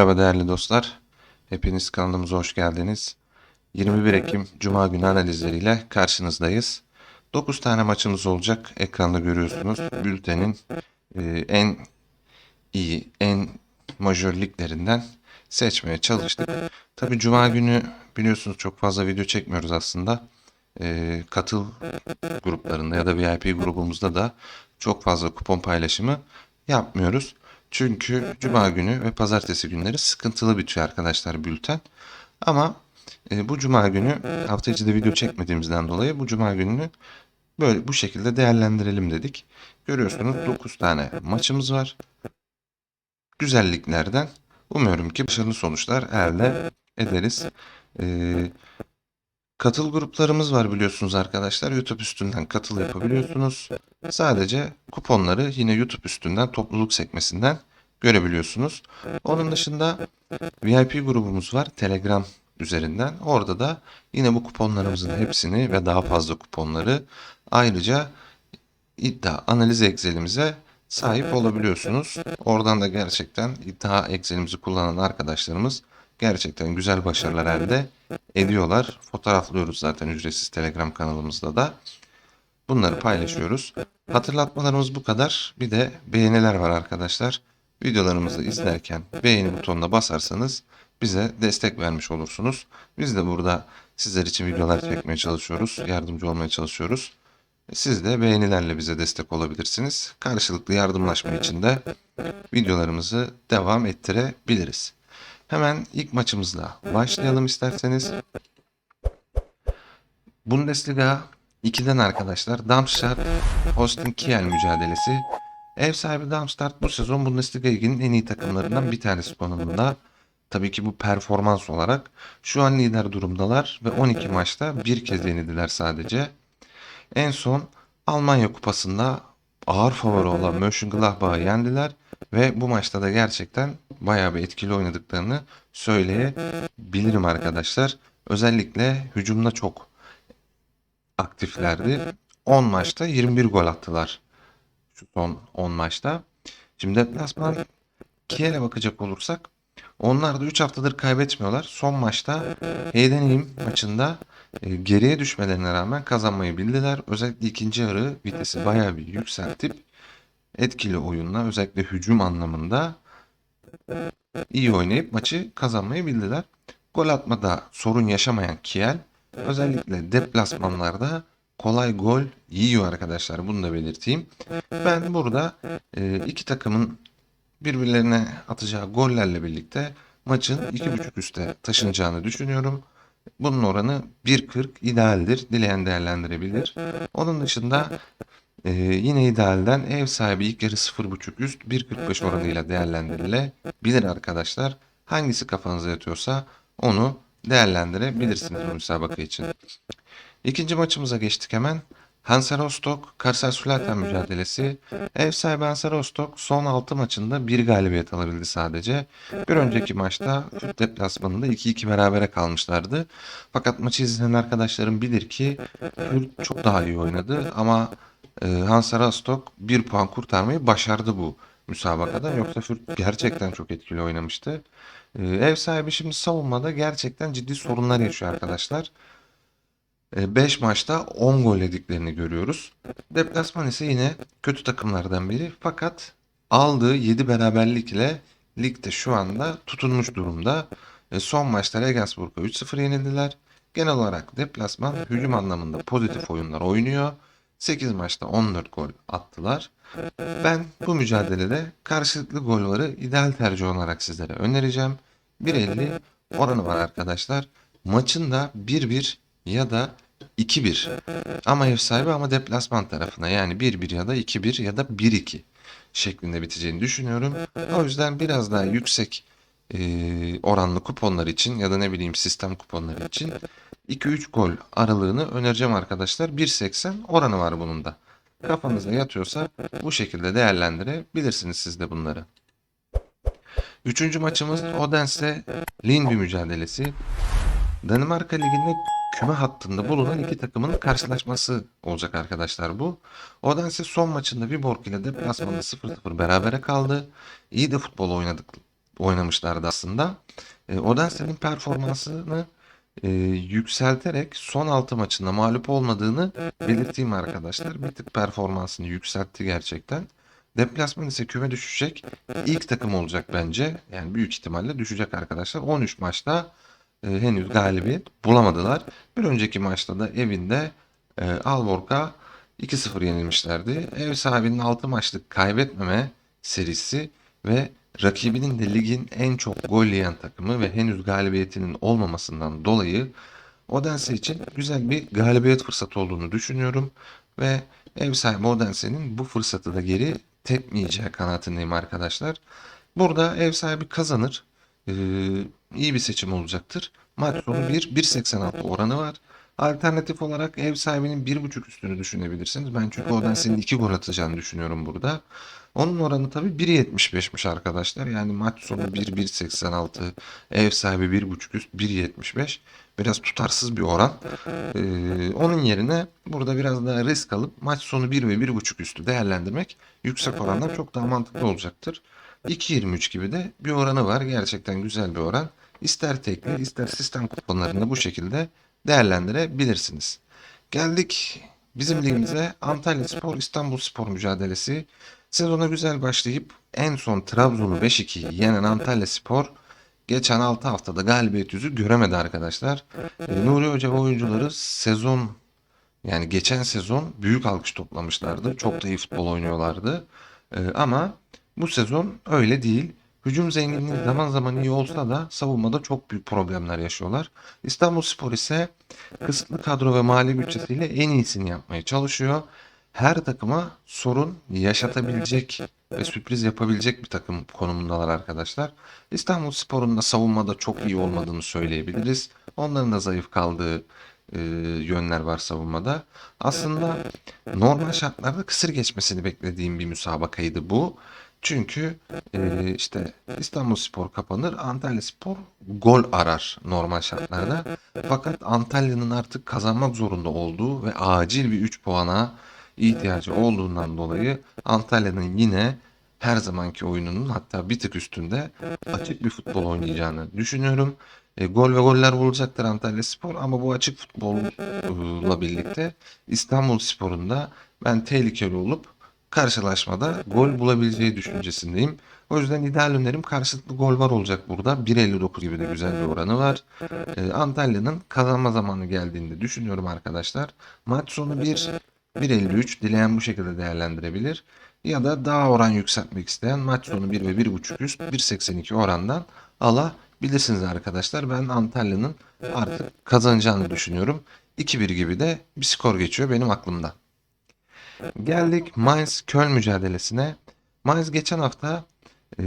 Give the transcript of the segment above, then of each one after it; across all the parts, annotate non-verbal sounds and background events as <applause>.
Merhaba değerli dostlar. Hepiniz kanalımıza hoş geldiniz. 21 Ekim Cuma günü analizleriyle karşınızdayız. 9 tane maçımız olacak. Ekranda görüyorsunuz. Bültenin e, en iyi, en majör liglerinden seçmeye çalıştık. Tabi Cuma günü biliyorsunuz çok fazla video çekmiyoruz aslında. E, katıl gruplarında ya da VIP grubumuzda da çok fazla kupon paylaşımı yapmıyoruz. Çünkü cuma günü ve pazartesi günleri sıkıntılı bitiyor arkadaşlar bülten. Ama e, bu cuma günü hafta içi de video çekmediğimizden dolayı bu cuma gününü böyle bu şekilde değerlendirelim dedik. Görüyorsunuz 9 tane maçımız var. Güzelliklerden umuyorum ki başarılı sonuçlar elde ederiz. Ee, Katıl gruplarımız var biliyorsunuz arkadaşlar. YouTube üstünden katıl yapabiliyorsunuz. Sadece kuponları yine YouTube üstünden topluluk sekmesinden görebiliyorsunuz. Onun dışında VIP grubumuz var Telegram üzerinden. Orada da yine bu kuponlarımızın hepsini ve daha fazla kuponları ayrıca iddia analiz Excel'imize sahip olabiliyorsunuz. Oradan da gerçekten iddia Excel'imizi kullanan arkadaşlarımız gerçekten güzel başarılar elde ediyorlar. Fotoğraflıyoruz zaten ücretsiz Telegram kanalımızda da. Bunları paylaşıyoruz. Hatırlatmalarımız bu kadar. Bir de beğeniler var arkadaşlar. Videolarımızı izlerken beğeni butonuna basarsanız bize destek vermiş olursunuz. Biz de burada sizler için videolar çekmeye çalışıyoruz. Yardımcı olmaya çalışıyoruz. Siz de beğenilerle bize destek olabilirsiniz. Karşılıklı yardımlaşma için de videolarımızı devam ettirebiliriz. Hemen ilk maçımızla başlayalım isterseniz. Bundesliga 2'den arkadaşlar Darmstadt Holstein Kiel mücadelesi. Ev sahibi Darmstadt bu sezon Bundesliga liginin en iyi takımlarından bir tanesi konumunda. Tabii ki bu performans olarak şu an lider durumdalar ve 12 maçta bir kez yenildiler sadece. En son Almanya Kupası'nda ağır favori olan Mönchengladbach'ı yendiler ve bu maçta da gerçekten bayağı bir etkili oynadıklarını söyleyebilirim arkadaşlar. Özellikle hücumda çok aktiflerdi. 10 maçta 21 gol attılar. Şu son 10 maçta. Şimdi deplasman Kiel'e bakacak olursak onlar da 3 haftadır kaybetmiyorlar. Son maçta Heidenheim maçında e, geriye düşmelerine rağmen kazanmayı bildiler. Özellikle ikinci yarı vitesi bayağı bir yükseltip etkili oyunla özellikle hücum anlamında iyi oynayıp maçı kazanmayı bildiler. Gol atmada sorun yaşamayan Kiel özellikle deplasmanlarda kolay gol yiyor arkadaşlar. Bunu da belirteyim. Ben burada e, iki takımın birbirlerine atacağı gollerle birlikte maçın 2.5 üste taşınacağını düşünüyorum. Bunun oranı 1.40 idealdir. Dileyen değerlendirebilir. Onun dışında e, yine idealden ev sahibi ilk yarı 0.5 üst 1.45 oranıyla değerlendirilebilir arkadaşlar. Hangisi kafanıza yatıyorsa onu değerlendirebilirsiniz bu müsabaka için. İkinci maçımıza geçtik hemen. Hansa Rostock, Karsasulatan mücadelesi. Ev sahibi Hansa Rostock son 6 maçında bir galibiyet alabildi sadece. Bir önceki maçta Fürt deplasmanında 2-2 berabere kalmışlardı. Fakat maçı izleyen arkadaşlarım bilir ki Fürt çok daha iyi oynadı ama e, Hansa Rostock bir puan kurtarmayı başardı bu müsabakada. Yoksa Fürt gerçekten çok etkili oynamıştı. E, ev sahibi şimdi savunmada gerçekten ciddi sorunlar yaşıyor arkadaşlar. 5 maçta 10 gol yediklerini görüyoruz. Deplasman ise yine kötü takımlardan biri fakat aldığı 7 beraberlik ile ligde şu anda tutunmuş durumda. E, son maçta Regensburg'a 3-0 yenildiler. Genel olarak deplasman hücum anlamında pozitif oyunlar oynuyor. 8 maçta 14 gol attılar. Ben bu mücadelede karşılıklı golları ideal tercih olarak sizlere önereceğim. 1.50 oranı var arkadaşlar. Maçın da 1-1 ya da 2-1 ama ev sahibi ama deplasman tarafına yani 1-1 ya da 2-1 ya da 1-2 şeklinde biteceğini düşünüyorum. O yüzden biraz daha yüksek e, oranlı kuponlar için ya da ne bileyim sistem kuponları için 2-3 gol aralığını önereceğim arkadaşlar. 1.80 oranı var bunun da. Kafanıza yatıyorsa bu şekilde değerlendirebilirsiniz siz de bunları. Üçüncü maçımız Odense Linby mücadelesi. Danimarka Ligi'nde küme hattında bulunan iki takımın karşılaşması olacak arkadaşlar bu. Odense son maçında Viborg ile deplasmanda 0-0 berabere kaldı. İyi de futbol oynadık oynamışlardı aslında. E, Odense'nin performansını e, yükselterek son 6 maçında mağlup olmadığını belirteyim arkadaşlar. Bir tık performansını yükseltti gerçekten. Deplasman ise küme düşecek. İlk takım olacak bence. Yani büyük ihtimalle düşecek arkadaşlar. 13 maçta e, henüz galibiyet bulamadılar. Bir önceki maçta da evinde e, Alborg'a 2-0 yenilmişlerdi. Ev sahibinin 6 maçlık kaybetmeme serisi ve rakibinin de ligin en çok gol yiyen takımı ve henüz galibiyetinin olmamasından dolayı Odense için güzel bir galibiyet fırsatı olduğunu düşünüyorum ve ev sahibi Odense'nin bu fırsatı da geri tepmeyeceği kanaatindeyim arkadaşlar. Burada ev sahibi kazanır. Ee, iyi bir seçim olacaktır. Maç sonu 1, 1.86 oranı var. Alternatif olarak ev sahibinin 1.5 üstünü düşünebilirsiniz. Ben çünkü <laughs> Odense'nin 2 gol atacağını düşünüyorum burada. Onun oranı tabii 1.75'miş arkadaşlar. Yani maç sonu 1.186, ev sahibi 1.5 üst 1.75. Biraz tutarsız bir oran. Ee, onun yerine burada biraz daha risk alıp maç sonu 1 ve 1.5 üstü değerlendirmek yüksek orandan çok daha mantıklı olacaktır. 2.23 gibi de bir oranı var. Gerçekten güzel bir oran. İster tekli ister sistem kuponlarında bu şekilde değerlendirebilirsiniz. Geldik bizim ligimize Antalya Spor İstanbul Spor mücadelesi. Sezona güzel başlayıp en son Trabzon'u 5-2 yenen Antalya Spor geçen 6 haftada galibiyet yüzü göremedi arkadaşlar. Ee, Nuri Hoca ve oyuncuları sezon yani geçen sezon büyük alkış toplamışlardı. Çok da iyi futbol oynuyorlardı. Ee, ama bu sezon öyle değil. Hücum zenginliği zaman zaman iyi olsa da savunmada çok büyük problemler yaşıyorlar. İstanbulspor ise kısıtlı kadro ve mali bütçesiyle en iyisini yapmaya çalışıyor. Her takıma sorun yaşatabilecek ve sürpriz yapabilecek bir takım konumundalar arkadaşlar. İstanbulspor'un da savunmada çok iyi olmadığını söyleyebiliriz. Onların da zayıf kaldığı e, yönler var savunmada. Aslında normal şartlarda kısır geçmesini beklediğim bir müsabakaydı bu. Çünkü e, işte İstanbulspor kapanır, Antalyaspor gol arar normal şartlarda. Fakat Antalya'nın artık kazanmak zorunda olduğu ve acil bir 3 puana ihtiyacı olduğundan dolayı Antalya'nın yine her zamanki oyununun hatta bir tık üstünde açık bir futbol oynayacağını düşünüyorum. E, gol ve goller bulacaktır Antalya Spor ama bu açık futbolla birlikte İstanbul Spor'un da ben tehlikeli olup karşılaşmada gol bulabileceği düşüncesindeyim. O yüzden ideal önerim karşılıklı gol var olacak burada. 1.59 gibi de güzel bir oranı var. E, Antalya'nın kazanma zamanı geldiğinde düşünüyorum arkadaşlar. Maç sonu 1 1.53 dileyen bu şekilde değerlendirebilir. Ya da daha oran yükseltmek isteyen maç sonu 1 ve 1.5 üst 1.82 orandan alabilirsiniz arkadaşlar. Ben Antalya'nın artık kazanacağını düşünüyorum. 2-1 gibi de bir skor geçiyor benim aklımda. Geldik Mainz Köln mücadelesine. Mainz geçen hafta e,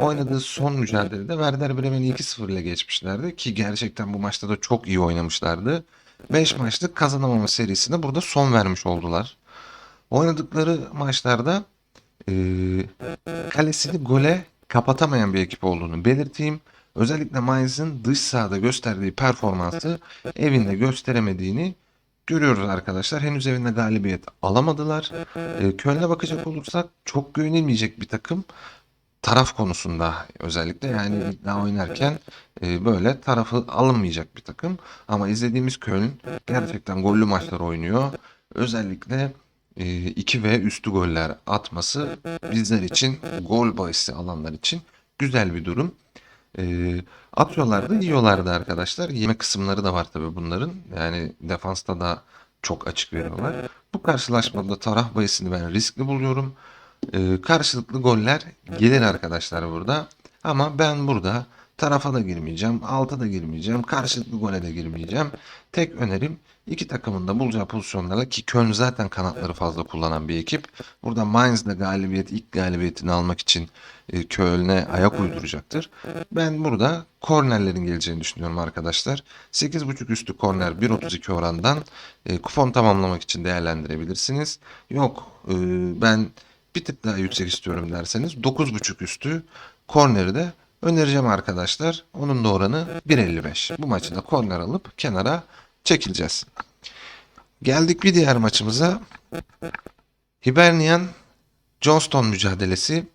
oynadığı son mücadelede Werder Bremen'i 2-0 ile geçmişlerdi ki gerçekten bu maçta da çok iyi oynamışlardı. 5 maçlık kazanamama serisine burada son vermiş oldular. Oynadıkları maçlarda e, kalesini gole kapatamayan bir ekip olduğunu belirteyim. Özellikle Mainz'ın dış sahada gösterdiği performansı evinde gösteremediğini görüyoruz arkadaşlar. Henüz evinde galibiyet alamadılar. E, Köln'e bakacak olursak çok güvenilmeyecek bir takım. Taraf konusunda özellikle yani iddia oynarken e, böyle tarafı alınmayacak bir takım. Ama izlediğimiz Köln gerçekten gollü maçlar oynuyor. Özellikle 2 ve üstü goller atması bizler için gol bahisi alanlar için güzel bir durum. E, atıyorlardı, yiyorlardı arkadaşlar. Yeme kısımları da var tabii bunların. Yani defansta da çok açık veriyorlar. Bu karşılaşmada taraf bahisini ben riskli buluyorum. E, karşılıklı goller gelir arkadaşlar burada. Ama ben burada tarafa da girmeyeceğim, alta da girmeyeceğim, karşılıklı gole de girmeyeceğim. Tek önerim iki takımın da bulacağı pozisyonlarla ki Köln zaten kanatları fazla kullanan bir ekip. Burada Mainz de galibiyet, ilk galibiyetini almak için e, Köln'e ayak uyduracaktır. Ben burada kornerlerin geleceğini düşünüyorum arkadaşlar. 8.5 üstü korner 1.32 orandan e, kupon tamamlamak için değerlendirebilirsiniz. Yok e, ben bir tık daha yüksek istiyorum derseniz 9.5 üstü korneri de önereceğim arkadaşlar. Onun da oranı 1.55. Bu maçı da korner alıp kenara çekileceğiz. Geldik bir diğer maçımıza. Hibernian Johnston mücadelesi.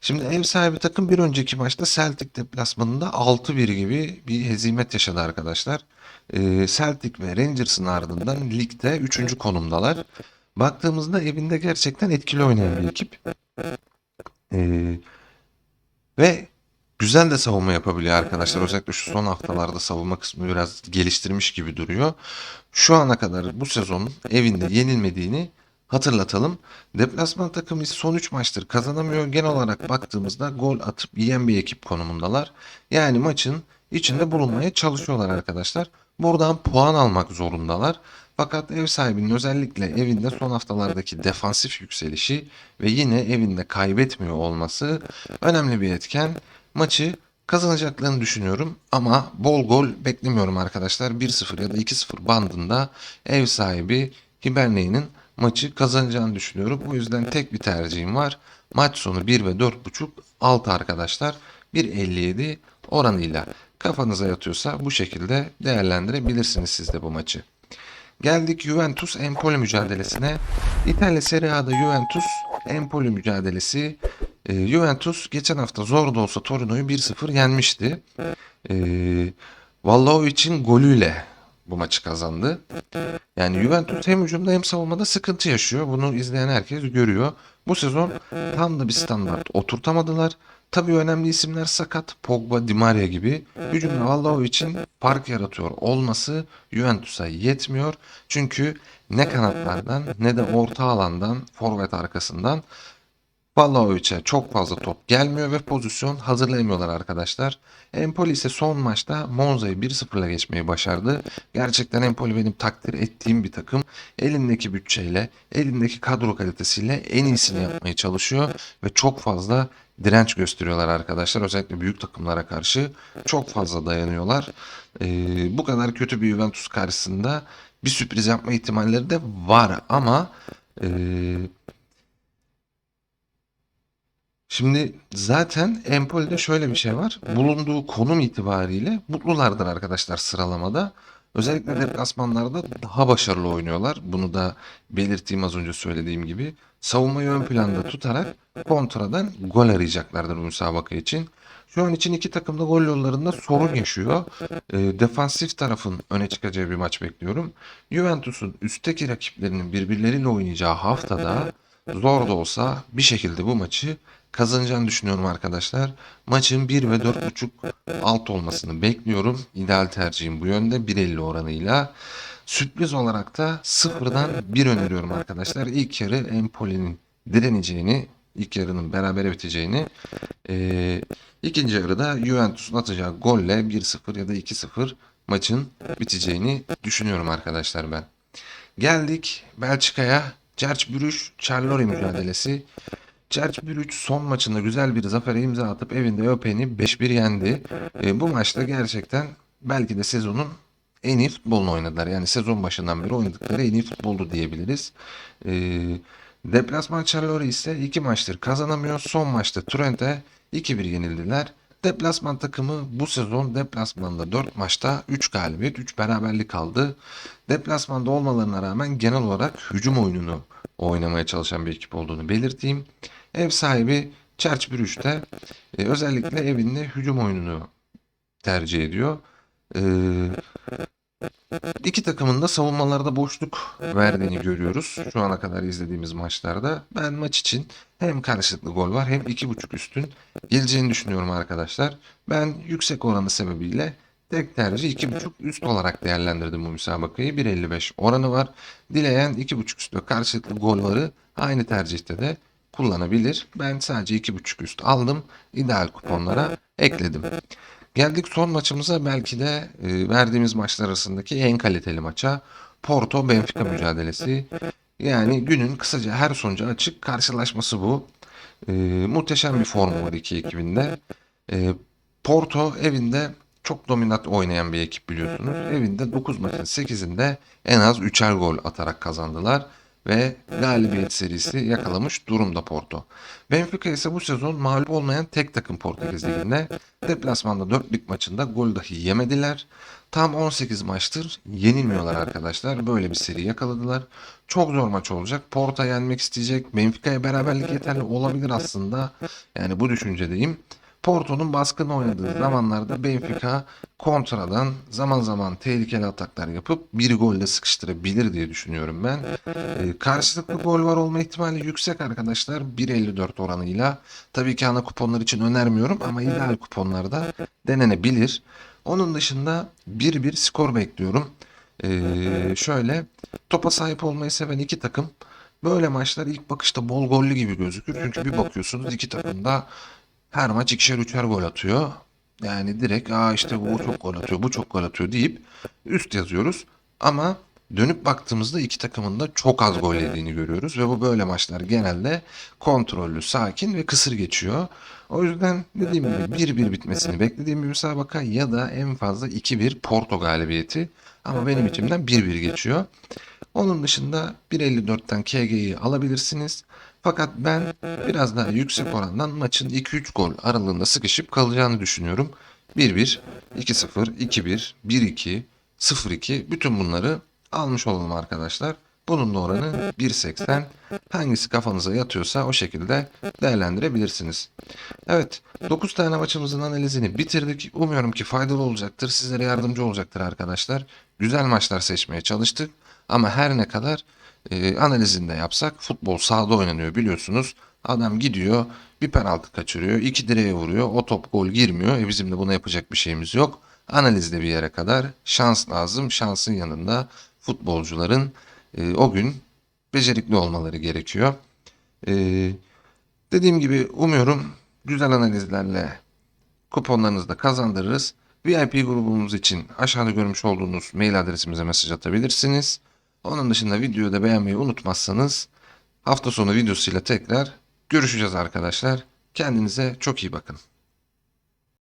Şimdi ev sahibi takım bir önceki maçta Celtic deplasmanında 6-1 gibi bir hezimet yaşadı arkadaşlar. Ee, Celtic ve Rangers'ın ardından ligde 3. konumdalar. Baktığımızda evinde gerçekten etkili oynayan bir ekip. Ee, ve güzel de savunma yapabiliyor arkadaşlar. Özellikle şu son haftalarda savunma kısmı biraz geliştirmiş gibi duruyor. Şu ana kadar bu sezonun evinde yenilmediğini hatırlatalım. Deplasman takımı son 3 maçtır kazanamıyor. Genel olarak baktığımızda gol atıp yiyen bir ekip konumundalar. Yani maçın içinde bulunmaya çalışıyorlar arkadaşlar. Buradan puan almak zorundalar. Fakat ev sahibinin özellikle evinde son haftalardaki defansif yükselişi ve yine evinde kaybetmiyor olması önemli bir etken. Maçı kazanacaklarını düşünüyorum ama bol gol beklemiyorum arkadaşlar. 1-0 ya da 2-0 bandında ev sahibi Hibernia'nın maçı kazanacağını düşünüyorum. O yüzden tek bir tercihim var. Maç sonu 1 ve 4.5 altı arkadaşlar. 1.57 oranıyla kafanıza yatıyorsa bu şekilde değerlendirebilirsiniz siz de bu maçı. Geldik Juventus Empoli mücadelesine. İtalya Serie A'da Juventus Empoli mücadelesi. Ee, Juventus geçen hafta zor da olsa Torino'yu 1-0 yenmişti. Ee, Vlahovic'in golüyle bu maçı kazandı. Yani Juventus hem hücumda hem savunmada sıkıntı yaşıyor. Bunu izleyen herkes görüyor. Bu sezon tam da bir standart oturtamadılar. Tabii önemli isimler sakat. Pogba, Di Maria gibi. Hücumda Vlahovic'in fark yaratıyor olması Juventus'a yetmiyor. Çünkü ne kanatlardan ne de orta alandan, forvet arkasından Vlahovic'e çok fazla top gelmiyor ve pozisyon hazırlayamıyorlar arkadaşlar. Empoli ise son maçta Monza'yı 1-0 ile geçmeyi başardı. Gerçekten Empoli benim takdir ettiğim bir takım. Elindeki bütçeyle, elindeki kadro kalitesiyle en iyisini yapmaya çalışıyor ve çok fazla direnç gösteriyorlar arkadaşlar. Özellikle büyük takımlara karşı çok fazla dayanıyorlar. Ee, bu kadar kötü bir Juventus karşısında bir sürpriz yapma ihtimalleri de var ama ee, Şimdi zaten Empoli'de şöyle bir şey var. Bulunduğu konum itibariyle mutlulardır arkadaşlar sıralamada. Özellikle deplasmanlarda daha başarılı oynuyorlar. Bunu da belirttiğim az önce söylediğim gibi. Savunmayı ön planda tutarak kontradan gol arayacaklardır bu müsabaka için. Şu an için iki takım da gol yollarında sorun yaşıyor. E, defansif tarafın öne çıkacağı bir maç bekliyorum. Juventus'un üstteki rakiplerinin birbirleriyle oynayacağı haftada zor da olsa bir şekilde bu maçı kazanacağını düşünüyorum arkadaşlar. Maçın 1 ve 4.5 alt olmasını bekliyorum. İdeal tercihim bu yönde 1.50 oranıyla. Sürpriz olarak da sıfırdan 1 öneriyorum arkadaşlar. İlk yarı Empoli'nin direneceğini, ilk yarının berabere biteceğini, e, ikinci yarıda Juventus'un atacağı golle 1-0 ya da 2-0 maçın biteceğini düşünüyorum arkadaşlar ben. Geldik Belçika'ya. Cerç Brüş, Charlori mücadelesi. Cerç Brüç son maçında güzel bir zafere imza atıp evinde Öpen'i 5-1 yendi. E, bu maçta gerçekten belki de sezonun en iyi futbolunu oynadılar. Yani sezon başından beri oynadıkları en iyi futboldu diyebiliriz. E, deplasman Charlori ise iki maçtır kazanamıyor. Son maçta Trent'e 2-1 yenildiler. Deplasman takımı bu sezon deplasmanda 4 maçta 3 galibiyet 3 beraberlik aldı. Deplasmanda olmalarına rağmen genel olarak hücum oyununu oynamaya çalışan bir ekip olduğunu belirteyim. Ev sahibi Church Brugge'de e, özellikle evinde hücum oyununu tercih ediyor. E, iki takımın da savunmalarda boşluk verdiğini görüyoruz şu ana kadar izlediğimiz maçlarda. Ben maç için hem karşılıklı gol var hem 2.5 üstün geleceğini düşünüyorum arkadaşlar. Ben yüksek oranı sebebiyle tek tercih 2.5 üst olarak değerlendirdim bu müsabakayı. 1.55 oranı var. Dileyen 2.5 üstü karşılıklı gol varı aynı tercihte de kullanabilir. Ben sadece 2.5 üst aldım. İdeal kuponlara ekledim. Geldik son maçımıza belki de e, verdiğimiz maçlar arasındaki en kaliteli maça. Porto Benfica mücadelesi. Yani günün kısaca her sonucu açık karşılaşması bu. E, muhteşem bir formu var iki ekibinde. E, Porto evinde çok dominant oynayan bir ekip biliyorsunuz. Evinde 9 maçın 8'inde en az 3'er gol atarak kazandılar ve galibiyet serisi yakalamış durumda Porto. Benfica ise bu sezon mağlup olmayan tek takım Portekiz Ligi'nde. Deplasmanda 4 lig maçında gol dahi yemediler. Tam 18 maçtır yenilmiyorlar arkadaşlar. Böyle bir seri yakaladılar. Çok zor maç olacak. Porto yenmek isteyecek. Benfica'ya beraberlik yeterli olabilir aslında. Yani bu düşüncedeyim. Porto'nun baskın oynadığı zamanlarda Benfica kontradan zaman zaman tehlikeli ataklar yapıp bir golle sıkıştırabilir diye düşünüyorum ben. Ee, karşılıklı gol var olma ihtimali yüksek arkadaşlar 1.54 oranıyla. Tabii ki ana kuponlar için önermiyorum ama ideal kuponlarda denenebilir. Onun dışında 1-1 skor bekliyorum. Ee, şöyle topa sahip olmayı seven iki takım böyle maçlar ilk bakışta bol gollü gibi gözükür. Çünkü bir bakıyorsunuz iki takım da her maç ikişer üçer gol atıyor. Yani direkt aa işte bu çok gol atıyor, bu çok gol atıyor deyip üst yazıyoruz. Ama dönüp baktığımızda iki takımın da çok az gol yediğini görüyoruz ve bu böyle maçlar genelde kontrollü, sakin ve kısır geçiyor. O yüzden dediğim gibi 1-1 bitmesini beklediğim bir müsabaka ya da en fazla 2-1 Porto galibiyeti. Ama benim içimden 1-1 geçiyor. Onun dışında 1.54'ten KG'yi alabilirsiniz. Fakat ben biraz daha yüksek orandan maçın 2-3 gol aralığında sıkışıp kalacağını düşünüyorum. 1-1, 2-0, 2-1, 1-2, 0-2 bütün bunları almış olalım arkadaşlar. Bunun da oranı 1.80. Hangisi kafanıza yatıyorsa o şekilde değerlendirebilirsiniz. Evet 9 tane maçımızın analizini bitirdik. Umuyorum ki faydalı olacaktır. Sizlere yardımcı olacaktır arkadaşlar. Güzel maçlar seçmeye çalıştık. Ama her ne kadar e, analizinde yapsak futbol sahada oynanıyor biliyorsunuz. Adam gidiyor bir penaltı kaçırıyor. iki direğe vuruyor. O top gol girmiyor. E bizim de buna yapacak bir şeyimiz yok. Analizde bir yere kadar şans lazım. Şansın yanında futbolcuların e, o gün becerikli olmaları gerekiyor. E, dediğim gibi umuyorum güzel analizlerle kuponlarınızı da kazandırırız. VIP grubumuz için aşağıda görmüş olduğunuz mail adresimize mesaj atabilirsiniz. Onun dışında videoyu da beğenmeyi unutmazsanız hafta sonu videosuyla tekrar görüşeceğiz arkadaşlar. Kendinize çok iyi bakın.